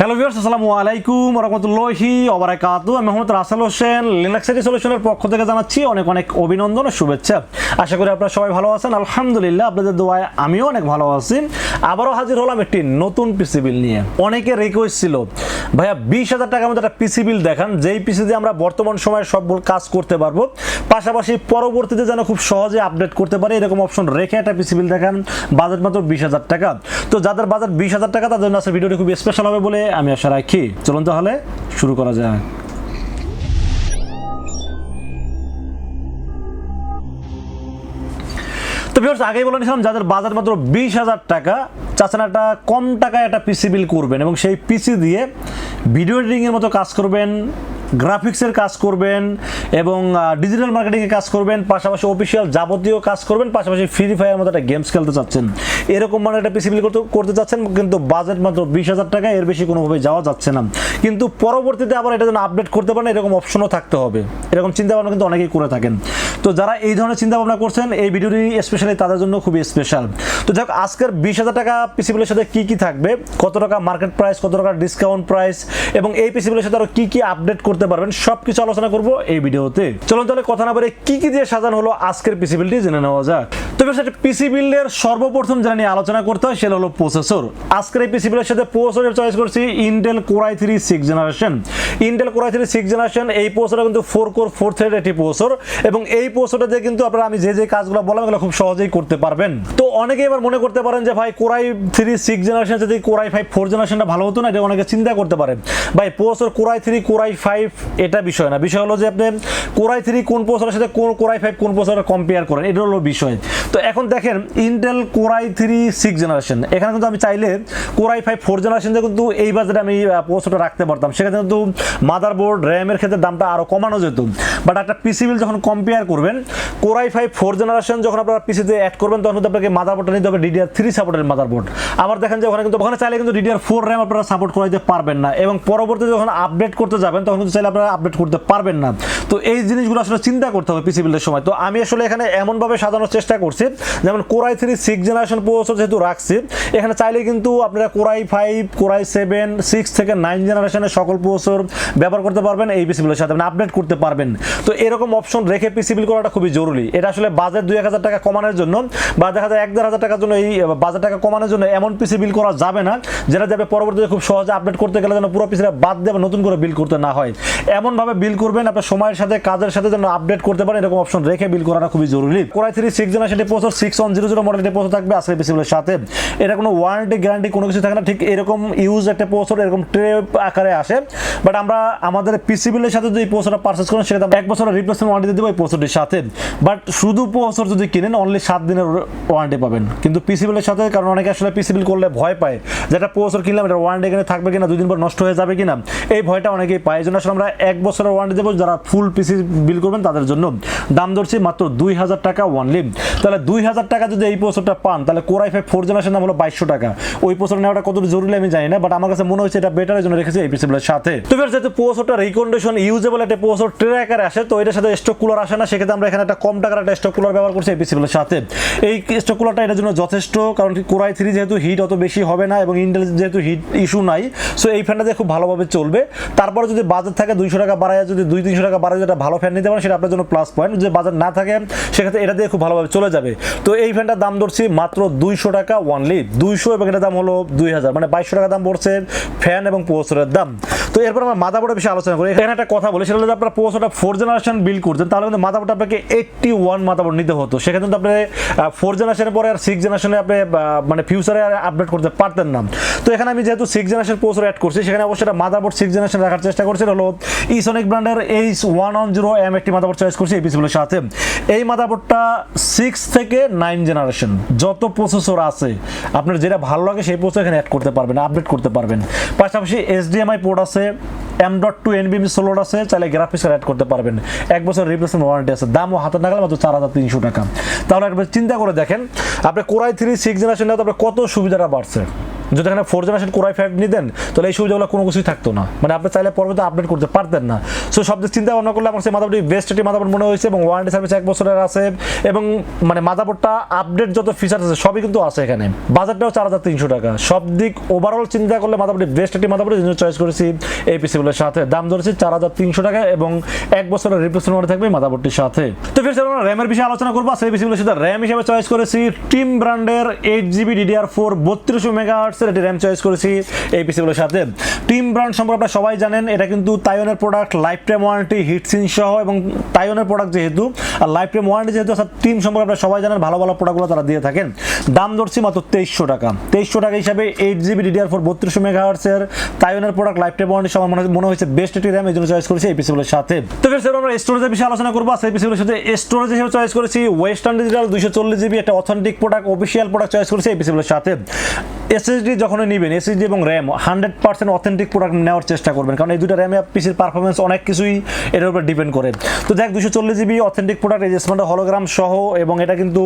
Hello viewers আসসালামু আলাইকুম রহমতুল্লাহি ওবারাকাতু। আমি মোহাম্মদ রাসেল হোসেন লিনাক্সিটি সলিউশনের পক্ষ থেকে জানাচ্ছি অনেক অনেক অভিনন্দন ও শুভেচ্ছা। আশা করি আপনারা সবাই ভালো আছেন। আলহামদুলিল্লাহ, আপনাদের দোয়ায় আমিও অনেক ভালো আছি। আবারও হাজির হলাম একটি নতুন পিসি বিল নিয়ে। অনেকে রিকোয়েস্ট ছিল, ভাইয়া, বিশ হাজার টাকার মধ্যে একটা পিসি বিল দেখান, যেই পিসি দিয়ে আমরা বর্তমান সময়ে সব কাজ করতে পারব। পাশাপাশি পরবর্তীতে যেন খুব সহজে আপডেট করতে পারে, এরকম অপশন রেখে একটা পিসি বিল দেখান। বাজেট মাত্র বিশ হাজার টাকা। তো যাদের বাজেট বিশ হাজার টাকা, তাদের জন্য ভিডিওটি খুব স্পেশাল হবে বলে আমি আশা রাখি চলুন তাহলে, শুরু করা যাক। তো আগেই বলে নিয়েছিলাম, যাদের বাজার মাত্র বিশ হাজার টাকা, চাচ্ছেন একটা কম টাকায় একটা পিসি বিল করবেন এবং সেই পিসি দিয়ে ভিডিও এডিটিংয়ের মতো কাজ করবেন। গ্রাফিক্সের কাজ করবেন এবং ডিজিটাল মার্কেটিংয়ে কাজ করবেন, পাশাপাশি অফিসিয়াল যাবতীয় কাজ করবেন, পাশাপাশি ফ্রি ফায়ার মতো একটা গেমস খেলতে চাচ্ছেন। এরকম মানে একটা পিসি বিল করতে করতে চাচ্ছেন, কিন্তু বাজেট মাত্র বিশ হাজার টাকা, এর বেশি কোনোভাবে যাওয়া যাচ্ছে না। কিন্তু পরবর্তীতে আবার এটা যেন আপডেট করতে পারেন, এরকম অপশনও থাকতে হবে। এরকম চিন্তা ভাবনা কিন্তু অনেকেই করে থাকেন। তো যারা এই ধরনের চিন্তা ভাবনা করছেন, এই ভিডিওটি স্পেশালি তাদের জন্য খুবই স্পেশাল তো যাক, আজকের বিশ হাজার টাকা পিসিবিলের সাথে কি কি থাকবে, কত টাকা মার্কেট প্রাইস কত টাকা ডিসকাউন্ট প্রাইস এবং এই পিসিবিলের সাথে আরও কি কি আপডেট করতে পারবেন সব কিছু আলোচনা করব এই ভিডিওতে। চলুন তাহলে কথা না বলে কি কি দিয়ে সাজানো হলো আজকের পিসিবিলটি জেনে নেওয়া যাক। তো সেটা পিসি বিল্ডের সর্বপ্রথম যেটা নিয়ে আলোচনা করতে হয়, সেটা হলো প্রসেসর আজকের এই পিসি বিল্ডের সাথে প্রসেসর চয়েস করছি Intel core i three six generation Intel core i three six generation এই প্রসেসরটা কিন্তু ফোর কোর ফোর থ্রেড একটি প্রসেসর এবং এই প্রসেসরটা দিয়ে কিন্তু আপনারা আমি যে যে কাজগুলো বললাম এগুলো খুব সহজেই করতে পারবেন। তো অনেকে এবার মনে করতে পারেন যে, ভাই core i three six generation যদি কোরাই ফাইভ ফোর জেনারেশনটা ভালো হতো না? এটা অনেকে চিন্তা করতে পারেন ভাই processor core i three core i five এটা বিষয় না। বিষয় হলো যে, আপনি কোরাই থ্রি কোন প্রসেসরের সাথে কোন কোরাই ফাইভ কোন প্রসেসর কম্পেয়ার করেন? এটা হলো বিষয়। তো এখন দেখেন Intel core i three six generation এখানে কিন্তু আমি চাইলে কোরাই ফাইভ ফোর জেনারেশন কিন্তু এই বাজারে আমি প্রসেসরটা রাখতে পারতাম। সেখানে কিন্তু মাদারবোর্ড র্যামের ক্ষেত্রে দামটা আরও কমানো যেত। বাট একটা পিসি বিল যখন কম্পেয়ার করবেন। কোরাই ফাইভ ফোর জেনারেশন যখন আপনারা পিসিতে অ্যাড করবেন, তখন কিন্তু আপনাকে মাদারবোর্ডটা নিতে হবে ডিডিআর থ্রি সাপোর্টের মাদারবোর্ড আবার দেখেন যে ওখানে কিন্তু ওখানে চাইলে কিন্তু ডিডিআর ফোর র্যাম আপনারা সাপোর্ট করাইতে পারবেন না। এবং পরবর্তীতে যখন আপডেট করতে যাবেন, তখন কিন্তু চাইলে আপনারা আপডেট করতে পারবেন না। তো এই জিনিসগুলো আসলে চিন্তা করতে হবে পিসি বিলের সময়। তো আমি আসলে এখানে এমনভাবে সাজানোর চেষ্টা করছি, যেমন core i three six generation processor যেহেতু রাখছি, এখানে চাইলে কিন্তু আপনারা core i five core i seven six থেকে নাইন জেনারেশনের সকল প্রসেসর ব্যবহার করতে পারবেন এই পিসি বিলের সাথে। মানে আপডেট করতে পারবেন। তো এরকম অপশন রেখে পিসি করাটা খুবই জরুরি। এটা আসলে বাজেট দুই এক হাজার টাকা কমানোর জন্য বা দেখা যায় এক দেড় হাজার টাকার জন্য এই বাজেট টাকা কমানোর জন্য এমন পিসি বিল করা যাবে না, যেটা যাবে পরবর্তীতে খুব সহজে আপডেট করতে গেলে যেন পুরো পিসিটা বাদ দেবে নতুন করে বিল করতে না হয়। এমনভাবে বিল করবেন, আপনার সময়ের সাথে, কাজের সাথে যেন আপডেট করতে পারেন, এরকম অপশন রেখে বিল করাটা খুবই জরুরি। Core i three six generation processor six one zero zero মডেলের প্রসেসর থাকবে, আজকের পিসিগুলোর সাথে। এটা কোনো ওয়ারেন্টি গ্যারান্টি কোনো কিছু থাকে না, ঠিক এরকম ইউজ একটা প্রসেসর এরকম ট্রে আকারে আসে। বাট আমরা আমাদের পিসি বিলের সাথে যদি প্রসেসরটা পারচেস করেন, সেটা এক বছরের রিপ্লেসমেন্ট ওয়ারেন্টি দেবো, এই প্রসেসরটির সাথে বাট শুধু প্রসেসর যদি কিনেন অনলি সাত দিনের ওয়ারেন্টি পাবেন। কিন্তু পিসি বিলের সাথে, কারণ অনেকে আসলে পিসি বিল করলে ভয় পায় যেটা প্রসেসর কিনলাম এটা ওয়ারেন্টি এখানে থাকবে কিনা, দুদিন পর নষ্ট হয়ে যাবে কিনা, এই ভয়টা অনেকেই পায়। এই জন্য আসলে আমরা এক বছরের ওয়ারেন্টি দেবো, যারা ফুল পিসি বিল করবেন তাদের জন্য। দাম ধরছি মাত্র দুই হাজার টাকা ওয়ানলি তাহলে দুই হাজার টাকা যদি এই প্রসেসরটা পান, তাহলে কোরাই ফাইভ ফোর জেনারেশন দাম হলো বাইশশো টাকা। ওই প্রসেসর নেওয়াটা কত জরুরি আমি জানি না বাট আমার কাছে মনে হচ্ছে এটা বেটারের জন্য রেখেছি এই পিসিবিলের সাথে। তো যেহেতু প্রসেসরটা রিকন্ডিশন ইউজেবল একটা প্রসেসর ট্রে আকারে আসে, তো এটার সাথে স্টক কুলার আসে না, সেক্ষেত্রে আমরা এখানে একটা কম টাকার একটা স্টক কুলার ব্যবহার করছি এই পিসিবিলের সাথে। এই স্টক কুলারটা এটার জন্য যথেষ্ট, কারণ কোরাই থ্রি যেহেতু হিট অত বেশি হবে না এবং ইন্টেল যেহেতু হিট ইস্যু নাই সো এই ফ্যানটা খুব ভালোভাবে চলবে। তারপরে যদি বাজার থাকে দুইশো টাকা বাড়ায় যদি দুই তিনশো টাকা বাড়ায় যেটা ভালো ফ্যান নিতে পারেন, সেটা আপনার জন্য প্লাস পয়েন্ট যে বাজার না থাকে, সেক্ষেত্রে এটা দিয়ে খুব ভালোভাবে চলে যাবে। তো এই ফ্যানটার দাম ধরছি মাত্র দুইশো টাকা ওয়ানলি দুইশো এবং এটার দাম হলো দুই হাজার মানে বাইশশো টাকা দাম পড়ছে ফ্যান এবং প্রসেসরের দাম। তো এরপর আমরা মাদাবোর্ডের বিষয়ে আলোচনা করি। এখানে একটা কথা বলি, সেটা হলো আপনার প্রসেসরটা ফোর জেনারেশন বিল করছেন, তাহলে কিন্তু মাদাবোর্ড আপনাকে এইটটি ওয়ান মাদাবোর্ড নিতে হতো। সেখানে কিন্তু আপনি ফোর জেনারেশনের পরে আর সিক্স জেনারেশনে আপনি মানে ফিউচারে আর আপডেট করতে পারতেন না। তো এখানে আমি যেহেতু সিক্স জেনারেশন প্রসেসর অ্যাড করছি, সেখানে অবশ্যই একটা মাদাবোর্ড সিক্স জেনারেশন রাখার চেষ্টা করছি। হলো ইসনিক ব্র্যান্ডের H one one zero M একটি মাদাবোর্ড চয়েস করছি এই পিসগুলোর সাথে। এই মাদাবোর্ডটা সিক্স থেকে নাইন জেনারেশন যত প্রসেসর আছে, আপনার যেটা ভালো লাগে সেই প্রসেসর এখানে অ্যাড করতে পারবেন আপডেট করতে পারবেন। পাশাপাশি এইচডিএমআই পোর্ট আছে এম ডট টু এনবিএম সোলোড আছে, চাইলে গ্রাফিক্স অ্যাড করতে পারবেন। এক বছর রিপ্লেসমেন্ট ওয়ারেন্টি আছে। দামও হাতে নাগালে মাত্র চার হাজার তিনশো টাকা। তাহলে একবার চিন্তা করে দেখেন, আপনি কোরাই থ্রি সিক্স জেনারেশন আপনার কত সুবিধাটা বাড়ছে। যদি এখানে ফোর জেনারেশন কোরাই ফাইভ নিতেন, তাহলে এই সুবিধাগুলো কোনো কিছুই থাকতো না। মানে আপনি চাইলে পরবর্তীতে আপডেট করতে পারতেন না। সো সব দিক চিন্তা ভাবনা করলে আমার সেই মাদাবোর্ডটি বেস্ট একটি মাদাবোর্ড মনে হয়েছে এবং ওয়ারেন্টি সার্ভিস এক বছরের আছে এবং মানে মাদাবোর্ডটা আপডেট যত ফিচার আছে, সবই কিন্তু আছে এখানে। বাজারটাও চার হাজার তিনশো টাকা। সব দিক ওভারঅল চিন্তা করলে মাদাবোর্ডটি বেস্ট একটি মাদাবোর্ড জন্য চয়েস করেছি এই পিসিগুলোর সাথে। দাম ধরেছি চার হাজার তিনশো টাকা এবং এক বছরের রিপ্লেসমেন্ট থাকবে মাদাবোর্ডটির সাথে। তো ফির আমরা র্যামের বিষয়ে আলোচনা করব। সেই পিসিগুলোর সাথে র্যাম হিসেবে চয়েস করেছি টিম ব্র্যান্ডের এইট জিবি ডিডিআর ফোর বত্রিশশো মেগা আর্টসের একটি র্যাম চয়েস করেছি এই পিসিগুলোর সাথে। টিম ব্র্যান্ড সম্পর্কে আপনারা সবাই জানেন, এটা কিন্তু তাইওয়ানের product lifetime warranty heatsink সহ এবং তাইওয়ানের প্রোডাক্ট যেহেতু, আর লাইফ টাইম ওয়ারেন্টি যেহেতু, অর্থাৎ টিম সম্পর্কে আপনারা সবাই জানেন, ভালো ভালো প্রোডাক্টগুলো তারা দিয়ে থাকেন। দাম ধরছি মাত্র তেইশশো টাকা। তেইশশো টাকা হিসাবে এইট জিবি ডিডিআর ফোর বত্রিশশো মেগা আর্টসের তাইওয়ানের প্রোডাক্ট লাইফ টাইম ওয়ারেন্টি সবার মনে মনে হয়েছে বেস্ট একটি র্যাম এই জন্য চয়েস করেছি এই পিসিগুলোর সাথে। তো ফের আমরা স্টোরেজের বিষয়ে আলোচনা করব। সেই পিসিগুলোর সাথে স্টোরেজ হিসেবে চয়েস করেছি ওয়েস্টার্ন ডিজিটাল দুইশো চল্লিশ জিবি একটা authentic product official product choice করেছি এই পিসিগুলোর সাথে। এসএসডি যখনই নেবেন এসএসডি এবং RAM hundred percent authentic product নেওয়ার চেষ্টা করবেন। কারণ এই দুটো র্যামে পিসির পারফরমেন্স অনেক কিছুই এটার উপর ডিপেন্ড করে। তো দেখ দুশো চল্লিশ জিবি অথেন্টিক প্রোডাক্ট এই স্মার্ট হলোগ্রাম সহ, এবং এটা কিন্তু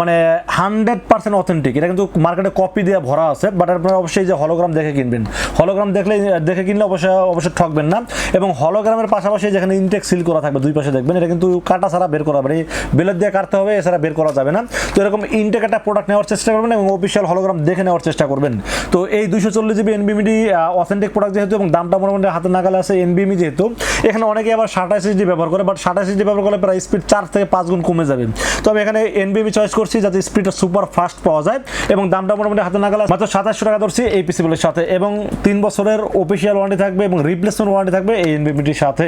মানে হান্ড্রেড পার্সেন্ট অথেন্টিক এটা কিন্তু মার্কেটে কপি দিয়ে ভরা আছে বাট আপনারা অবশ্যই যে হলোগ্রাম দেখে কিনবেন। হলোগ্রাম দেখলে, দেখে কিনলে অবশ্যই অবশ্যই ঠকবেন না। এবং হলোগ্রামের পাশাপাশি যেখানে ইনটেক সিল করা থাকবে, দুই পাশে দেখবেন, এটা কিন্তু কাটা ছাড়া বের করা এই বেলের দিয়ে কাটতে হবে, এছাড়া বের করা যাবে না। তো এরকম ইনটেক একটা প্রোডাক্ট নেওয়ার চেষ্টা করবেন, এবং অফিসিয়াল হলোগ্রাম দেখে নেওয়ার চেষ্টা করবেন। তো এই দুইশো চল্লিশ জিবি এনবিমিডি অথেন্টিক প্রোডাক্ট যেহেতু এবং দামটা মোটামুটি হাতে নাগালে আছে এনবিএমি যেহেতু, এখানে অনেকে আবার সাতাশ ডি ব্যবহার করে বাট সাতাশ ডি ব্যবহার করলে প্রায় স্পিড চার থেকে পাঁচ গুণ কমে যাবে। তো আমি এখানে এনবিএমি চয়েস করছি যাতে স্পিডটা সুপার ফাস্ট পাওয়া যায় এবং দামটা মোটামুটি হাতে নাগালে। মাত্র সাতাশশো টাকা ধরছি এই পিসিগুলোর সাথে এবং তিন বছরের অফিসিয়াল ওয়ারেন্টি থাকবে এবং রিপ্লেসমেন্ট ওয়ারেন্টি থাকবে এই এনবিএমিটির সাথে।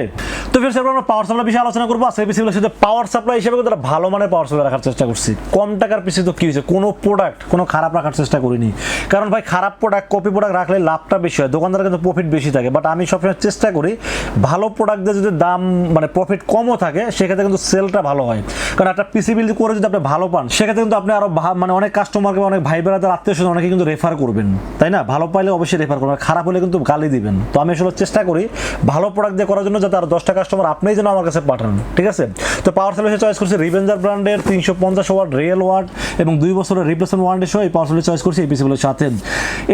তো ফের আমরা পাওয়ার সাপ্লাই বিষয়ে আলোচনা করব। সেই পিসিগুলোর সাথে পাওয়ার সাপ্লাই হিসেবে একটা ভালো মানের পাওয়ার সাপ্লাই রাখার চেষ্টা করছি। কম টাকার পিসি তো কি হয়েছে? কোনো প্রোডাক্ট কোনো খারাপ রাখার চেষ্টা করিনি। কারণ ভাই, খারাপ প্রোডাক্ট কপি প্রোডাক্ট রাখলে লাভটা বেশি হয়। দোকানদার কিন্তু প্রফিট বেশি থাকে। বাট আমি সবসময় চেষ্টা করি, ভালো প্রোডাক্ট দিয়ে যদি দাম মানে প্রফিট কমও থাকে, সেক্ষেত্রে কিন্তু সেলটা ভালো হয়। কারণ একটা পিসি বিল করে যদি আপনি ভালো পান, সেক্ষেত্রে কিন্তু আপনি আরও মানে অনেক কাস্টমারকে অনেক ভাই বেড়াদের আত্মীয় স্বজন অনেকে কিন্তু রেফার করবেন। তাই না? ভালো পাইলে অবশ্যই রেফার করবেন খারাপ হলে কিন্তু গালি দিবেন। তো আমি আসলে চেষ্টা করি, ভালো প্রোডাক্ট দিয়ে করার জন্য যাতে আর দশটা কাস্টমার আপনিই যেন আমার কাছে পাঠান। ঠিক আছে? তো পাওয়ার সার্ভিসে চয়েস করছি রিভেঞ্জার ব্র্যান্ডের তিনশো পঞ্চাশ ওয়াট রিয়েল ওয়াট এবং দুই বছরের রিপ্লেসমেন্ট ওয়ারেন্টি সহ এই পাওয়ার চয়েস করছি এই পিসিগুলোর সাথে।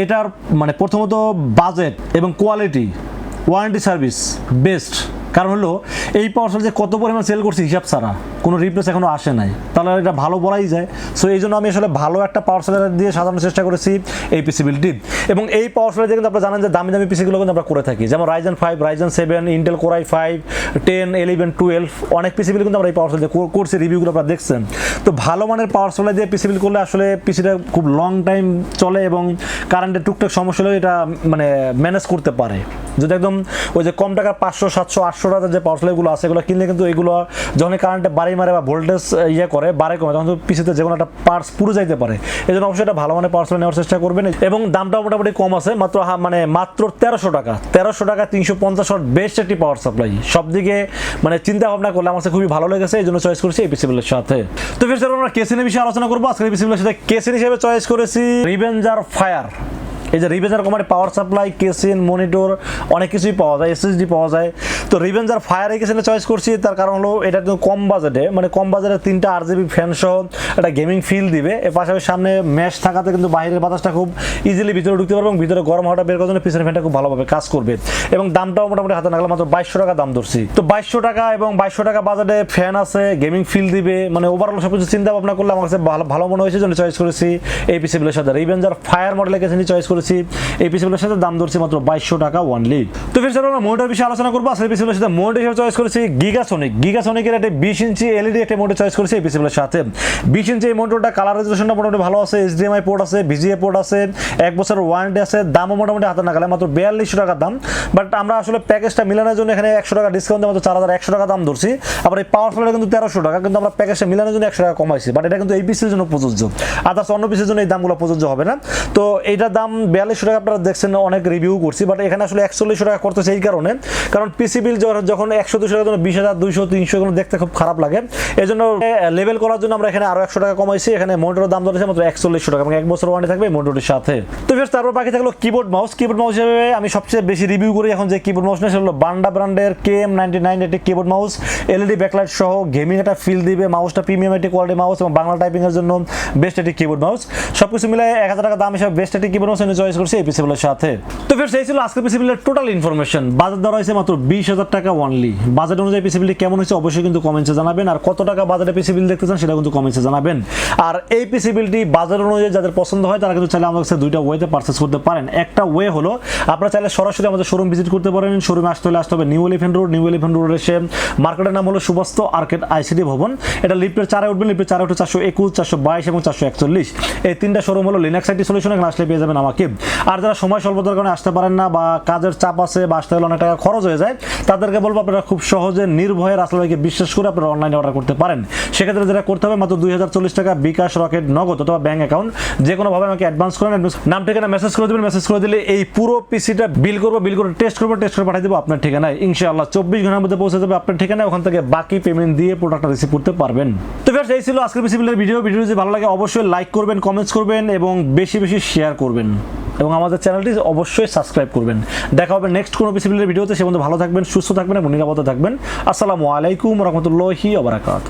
এটার মানে প্রথমত বাজেট এবং কোয়ালিটি ওয়ারেন্টি সার্ভিস বেস্ট কারণ হলো, এই পাওয়ার যে কত পরিমাণ সেল করছি হিসাব ছাড়া, কোনো রিপ্লেস এখনও আসে নাই। তাহলে এটা ভালো বলাই যায়। সো এই জন্য আমি আসলে ভালো একটা পাওয়ার সেলার দিয়ে সাজানোর চেষ্টা করেছি এই পিসি বিলটি এবং এই পাওয়ার সেলার দিয়ে কিন্তু আপনারা জানেন যে দামি দামি পিসিগুলো কিন্তু আমরা করে থাকি। যেমন Ryzen five Ryzen seven Intel core i five ten eleven twelve অনেক পিসি বিল কিন্তু আমরা এই পাওয়ার সেলার দিয়ে করছি রিভিউগুলো আপনারা দেখছেন। তো ভালো মানের পাওয়ার সেলার দিয়ে পিসি বিল করলে আসলে পিসিটা খুব লং টাইম চলে এবং কারেন্টের টুকটাক সমস্যা হলে এটা মানে ম্যানেজ করতে পারে। যদি একদম ওই যে কম টাকার পাঁচশো, সাতশো, আটশো টাকার যে পাওয়ার সেলারগুলো আছে, এগুলো কিনলে কিন্তু এগুলো যখন কারেন্টে বাড়ি মারে বা ভোল্টেজ ইয়ে করে, বাড়ে কমে, তখন পিসিতে যে কোনো একটা পার্টস পুরো যাইতে পারে। এই জন্য অবশ্যই এটা ভালো মানে পাওয়ার সেলার নেওয়ার চেষ্টা করবেন। এবং দামটাও মোটামুটি কম আছে, মাত্র মানে মাত্র তেরোশো টাকা। তেরোশো টাকা তিনশো পঞ্চাশ ওয়াট বেস্ট একটি পাওয়ার সাপ্লাই সব দিকে মানে চিন্তা ভাবনা করলে আমার খুবই ভালো লেগেছে, এই জন্য চয়েস করেছি এই পিসিবিলের সাথে। তো ফের আমরা কেসিনের বিষয়ে আলোচনা করব। আজকে পিসিবিলের সাথে কেসিন হিসেবে চয়েস করেছি রিভেঞ্জার ফায়ার এই যে রিভেঞ্জার কোম্পানির পাওয়ার সাপ্লাই কেসিন মনিটর অনেক কিছুই পাওয়া যায় এসএসডি পাওয়া যায়। তো রিভেঞ্জার ফায়ার কেসিনে চয়েস করছি, তার কারণ হলো এটা কিন্তু কম বাজেটে মানে কম বাজেটে তিনটা আর জিবি ফ্যান সহ একটা গেমিং ফিল দিবে। এর পাশাপাশি সামনে ম্যাশ থাকাতে কিন্তু বাইরের বাতাসটা খুব ইজিলি ভিতরে ঢুকতে পারবে এবং ভিতরে গরম হাওয়াটা বের করার জন্য পিছনের ফ্যানটা খুব ভালোভাবে কাজ করবে। এবং দামটাও মোটামুটি হাতে নাগলে মাত্র বাইশশো টাকা দাম ধরছি। তো বাইশশো টাকা এবং বাইশশো টাকা বাজেটে ফ্যান আছে গেমিং ফিল দিবে মানে ওভারঅল সব কিছু চিন্তা ভাবনা করলে আমার কাছে ভালো ভালো মনে হয়েছে জন্য চয়েস করেছি এই পিসিগুলোর সাথে রিভেঞ্জার ফায়ার মডেলের কাছে চয়েস করেছি এই পিসিগুলোর সাথে দাম ধরছি মাত্র বাইশশো টাকা ওয়ানলি তো ফির আমরা মোটর বিষয়ে আলোচনা করব। আসলে পিসিগুলোর সাথে মোটর হিসেবে চয়েস করেছি গিগাসনিক গিগাসনিকের একটা বিশ ইঞ্চি এলইডি একটা মোটর চয়েস করেছি এই পিসিগুলোর সাথে। বিশ ইঞ্চি এই মোটরটা কালার রেজুলেশনটা মোটামুটি ভালো আছে এইচডিএমআই পোর্ট আছে ভিজিএ পোর্ট আছে, এক বছর ওয়ারেন্টি আছে, দামও মোটামুটি হাতে নাগালে মাত্র বিয়াল্লিশশো টাকা দাম। বাট আমরা আসলে প্যাকেজটা মিলানোর জন্য এখানে একশো টাকা ডিসকাউন্ট মাত্র চার হাজার একশো টাকা দাম ধরছি। আবার এই পাওয়ার ফ্লোটা কিন্তু তেরোশো টাকা, কিন্তু আমরা প্যাকেজটা মিলানোর জন্য একশো টাকা কমাইছি। বাট এটা কিন্তু এই পিসের জন্য প্রযোজ্য। আদার্স অন্য পিসের জন্য এই দামগুলো প্রযোজ্য হবে না। তো এইটার দাম বিয়াল্লিশশো টাকা আপনারা দেখছেন, অনেক রিভিউ করছি বাট এখানে আসলে একচল্লিশশো টাকা করতেছে এই কারণে। কারণ পিসি বিল যখন একশো দুশো টাকা বিশ হাজার, দুইশো, তিনশো এগুলো দেখতে খুব খারাপ লাগে। এই জন্য লেভেল করার জন্য আমরা এখানে আরও একশো টাকা কমাইছি। এখানে মোটরের দাম ধরেছে মাত্র একচল্লিশশো টাকা এবং এক বছর ওয়ারেন্টি থাকবে মোটরের সাথে। তো ফের তারপর বাকি থাকল কিবোর্ড মাউস কিবোর্ড মাউস হিসেবে আমি সবচেয়ে বেশি রিভিউ করি এখন যে কিবোর্ড মাউস নেই সেটা হলো বান্ডা ব্র্যান্ডের কে এম নাইনটি নাইন একটি কিবোর্ড মাউস এলইডি ব্যাকলাইট সহ গেমিং একটা ফিল দিবে মাউসটা প্রিমিয়াম একটি কোয়ালিটি মাউস এবং বাংলা টাইপিং এর জন্য বেস্ট একটি কিবোর্ড মাউস সব কিছু মিলে এক হাজার টাকা দাম হিসাবে বেস্ট একটি কিবোর্ড মাউস চয়েস করছি এই সাথে। তো ফের সেই ছিল আজকের পিসিবিলের টোটাল ইনফরমেশন বাজার দর হয়েছে মাত্র বিশ হাজার টাকা অনলি বাজেট অনুযায়ী পিসিবিলটি কেমন হয়েছে অবশ্যই কিন্তু কমেন্টসে জানাবেন। আর কত টাকা বাজারে পিসিবিল দেখতে চান সেটা কিন্তু কমেন্টসে জানাবেন। আর এই পিসিবিলটি বাজার অনুযায়ী যাদের পছন্দ হয়, তারা কিন্তু চাইলে আমাদের কাছে দুইটা ওয়েতে পারচেস করতে পারেন। একটা ওয়ে হলো, আপনারা চাইলে সরাসরি আমাদের শোরুম ভিজিট করতে পারেন। শোরুমে আসতে হলে আসতে হবে New Elephant Road New Elephant Road এসে মার্কেটের নাম হলো সুবাস্ত আর্কেট আইসিডি ভবন এটা লিফটের চারে উঠবেন। লিফটের চারে উঠে চারশো একুশ, চারশো বাইশ এবং চারশো একচল্লিশ। এই তিনটা শোরুম হলো লিনাক্স আইটি সলিউশন এখানে আসলে পেয়ে যাবেন আমাকে আর যারা সময় স্বল্পতার কারণে আসতে পারেন না বা কাজের চাপ আছে বা আসতে হলে অনেক টাকা খরচ হয়ে যায়, তাদেরকে বলব আপনারা খুব সহজে নির্ভয়ে রাসেল ভাইকে বিশ্বাস করে আপনারা অনলাইনে অর্ডার করতে পারেন। সেক্ষেত্রে যেটা করতে হবে, মাত্র দুই হাজার চল্লিশ টাকা বিকাশ রকেট নগদ অথবা ব্যাঙ্ক অ্যাকাউন্ট যে কোনোভাবে আমাকে অ্যাডভান্স করেন নাম, ঠিকানা মেসেজ করে দেবেন মেসেজ করে দিলে এই পুরো পিসিটা বিল করব বিল করে টেস্ট করব টেস্ট করে পাঠিয়ে দেবো আপনার ঠিকানায়। ইনশাআল্লাহ চব্বিশ ঘণ্টার মধ্যে পৌঁছে যাবে আপনার ঠিকানায়, ওখান থেকে বাকি পেমেন্ট দিয়ে প্রোডাক্টটা রিসিভ করতে পারবেন। তো ফের এই ছিল আজকের পিসি বিলের ভিডিও ভিডিও যদি ভালো লাগে, অবশ্যই লাইক করবেন কমেন্টস করবেন এবং বেশি বেশি শেয়ার করবেন। এবং আমাদের চ্যানেলটি অবশ্যই সাবস্ক্রাইব করবেন। দেখা হবে নেক্সট কোনো পিসি বিলের ভিডিওতে। সে বন্ধু ভালো থাকবেন, সুস্থ থাকবেন এবং নিরাপদে থাকবেন। আসসালামু আলাইকুম রহমতুল্লাহি ওবরাকাত